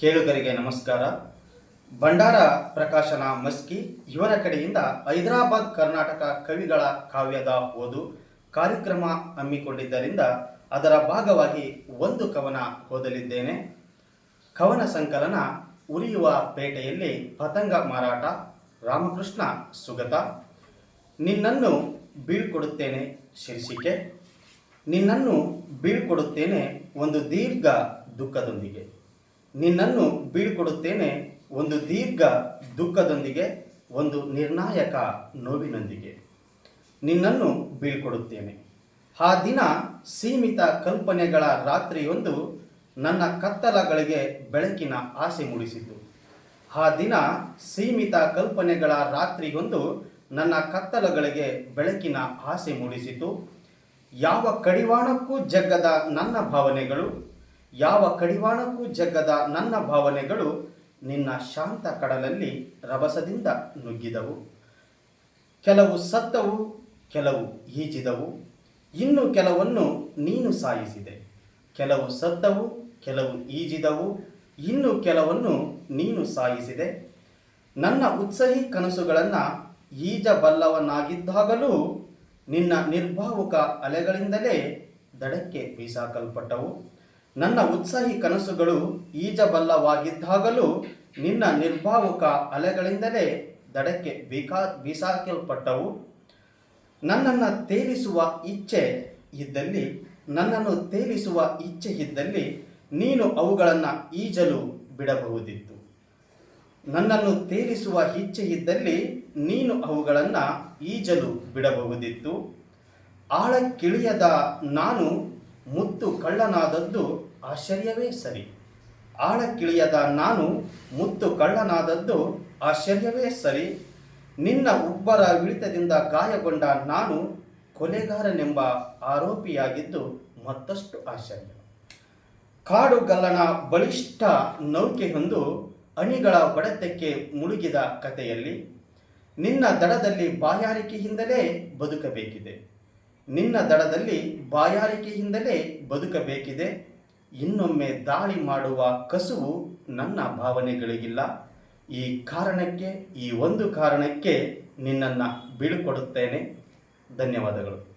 ಕೇಳುಗರಿಗೆ ನಮಸ್ಕಾರ. ಭಂಡಾರ ಪ್ರಕಾಶನ ಮಸ್ಕಿ ಇವರ ಕಡೆಯಿಂದ ಹೈದರಾಬಾದ್ ಕರ್ನಾಟಕ ಕವಿಗಳ ಕಾವ್ಯದ ಓದು ಕಾರ್ಯಕ್ರಮ ಹಮ್ಮಿಕೊಂಡಿದ್ದರಿಂದ ಅದರ ಭಾಗವಾಗಿ ಒಂದು ಕವನ ಓದಲಿದ್ದೇನೆ. ಕವನ ಸಂಕಲನ ಉರಿಯುವ ಪೇಟೆಯಲ್ಲಿ ಪತಂಗ ಮಾರಾಟ, ರಾಮಕೃಷ್ಣ ಸುಗತ. ನಿನ್ನನ್ನು ಬೀಳ್ಕೊಡುತ್ತೇನೆ ಶೀರ್ಷಿಕೆ. ನಿನ್ನನ್ನು ಬೀಳ್ಕೊಡುತ್ತೇನೆ ಒಂದು ದೀರ್ಘ ದುಃಖದೊಂದಿಗೆ. ನಿನ್ನನ್ನು ಬೀಳ್ಕೊಡುತ್ತೇನೆ ಒಂದು ದೀರ್ಘ ದುಃಖದೊಂದಿಗೆ, ಒಂದು ನಿರ್ಣಾಯಕ ನೋವಿನೊಂದಿಗೆ. ನಿನ್ನನ್ನು ಬೀಳ್ಕೊಡುತ್ತೇನೆ. ಆ ದಿನ ಸೀಮಿತ ಕಲ್ಪನೆಗಳ ರಾತ್ರಿಯೊಂದು ನನ್ನ ಕತ್ತಲಗಳಿಗೆ ಬೆಳಕಿನ ಆಸೆ ಮೂಡಿಸಿತು. ಆ ದಿನ ಸೀಮಿತ ಕಲ್ಪನೆಗಳ ರಾತ್ರಿಯೊಂದು ನನ್ನ ಕತ್ತಲಗಳಿಗೆ ಬೆಳಕಿನ ಆಸೆ ಮೂಡಿಸಿತು. ಯಾವ ಕಡಿವಾಣಕ್ಕೂ ಜಗ್ಗದ ನನ್ನ ಭಾವನೆಗಳು ಯಾವ ಕಡಿವಾಣಕ್ಕೂ ಜಗ್ಗದ ನನ್ನ ಭಾವನೆಗಳು ನಿನ್ನ ಶಾಂತ ಕಡಲಲ್ಲಿ ರಭಸದಿಂದ ನುಗ್ಗಿದವು. ಕೆಲವು ಸತ್ತವು, ಕೆಲವು ಈಜಿದವು. ಇನ್ನು ಕೆಲವನ್ನು ನೀನು ಸಾಯಿಸಿದೆ. ಕೆಲವು ಸತ್ತವು, ಕೆಲವು ಈಜಿದವು. ಇನ್ನು ಕೆಲವನ್ನು ನೀನು ಸಾಯಿಸಿದೆ. ನನ್ನ ಉತ್ಸಾಹಿ ಕನಸುಗಳನ್ನು ಈಜಬಲ್ಲವನಾಗಿದ್ದಾಗಲೂ ನಿನ್ನ ನಿರ್ಭಾವುಕ ಅಲೆಗಳಿಂದಲೇ ದಡಕ್ಕೆ ಬೀಸಾಕಲ್ಪಟ್ಟವು. ನನ್ನ ಉತ್ಸಾಹಿ ಕನಸುಗಳು ಈಜಬಲ್ಲವಾಗಿದ್ದಾಗಲೂ ನಿನ್ನ ನಿರ್ಭಾವುಕ ಅಲೆಗಳಿಂದಲೇ ದಡಕ್ಕೆ ಬೀಕಾ ಬೀಸಾಕಲ್ಪಟ್ಟವು ನನ್ನನ್ನು ತೇಲಿಸುವ ಇಚ್ಛೆ ಇದ್ದಲ್ಲಿ, ನನ್ನನ್ನು ತೇಲಿಸುವ ಇಚ್ಛೆ ಇದ್ದಲ್ಲಿ ನೀನು ಅವುಗಳನ್ನು ಈಜಲು ಬಿಡಬಹುದಿತ್ತು. ನನ್ನನ್ನು ತೇಲಿಸುವ ಇಚ್ಛೆ ಇದ್ದಲ್ಲಿ ನೀನು ಅವುಗಳನ್ನು ಈಜಲು ಬಿಡಬಹುದಿತ್ತು. ಆಳಕ್ಕಿಳಿಯದ ನಾನು ಮುತ್ತು ಕಳ್ಳನಾದದ್ದು ಆಶ್ಚರ್ಯವೇ ಸರಿ. ಆಳಕ್ಕಿಳಿಯದ ನಾನು ಮುತ್ತು ಕಳ್ಳನಾದದ್ದು ಆಶ್ಚರ್ಯವೇ ಸರಿ. ನಿನ್ನ ಉಬ್ಬರ ಇಳಿತದಿಂದ ಗಾಯಗೊಂಡ ನಾನು ಕೊಲೆಗಾರನೆಂಬ ಆರೋಪಿಯಾಗಿದ್ದು ಮತ್ತಷ್ಟು ಆಶ್ಚರ್ಯ. ಕಾಡುಗಲ್ಲನ ಬಲಿಷ್ಠ ನೌಕೆಯೊಂದು ಅಣಿಗಳ ಬಡತಕ್ಕೆ ಮುಳುಗಿದ ಕಥೆಯಲ್ಲಿ, ನಿನ್ನ ದಡದಲ್ಲಿ ಬಾಯಾರಿಕೆಯಿಂದಲೇ ಬದುಕಬೇಕಿದೆ. ನಿನ್ನ ದಡದಲ್ಲಿ ಬಾಯಾರಿಕೆಯಿಂದಲೇ ಬದುಕಬೇಕಿದೆ. ಇನ್ನೊಮ್ಮೆ ದಾಳಿ ಮಾಡುವ ಕಸುವು ನನ್ನ ಭಾವನೆಗಳಿಗಿಲ್ಲ. ಈ ಕಾರಣಕ್ಕೆ, ಈ ಒಂದು ಕಾರಣಕ್ಕೆ ನಿನ್ನನ್ನು ಬೀಳ್ಕೊಡುತ್ತೇನೆ. ಧನ್ಯವಾದಗಳು.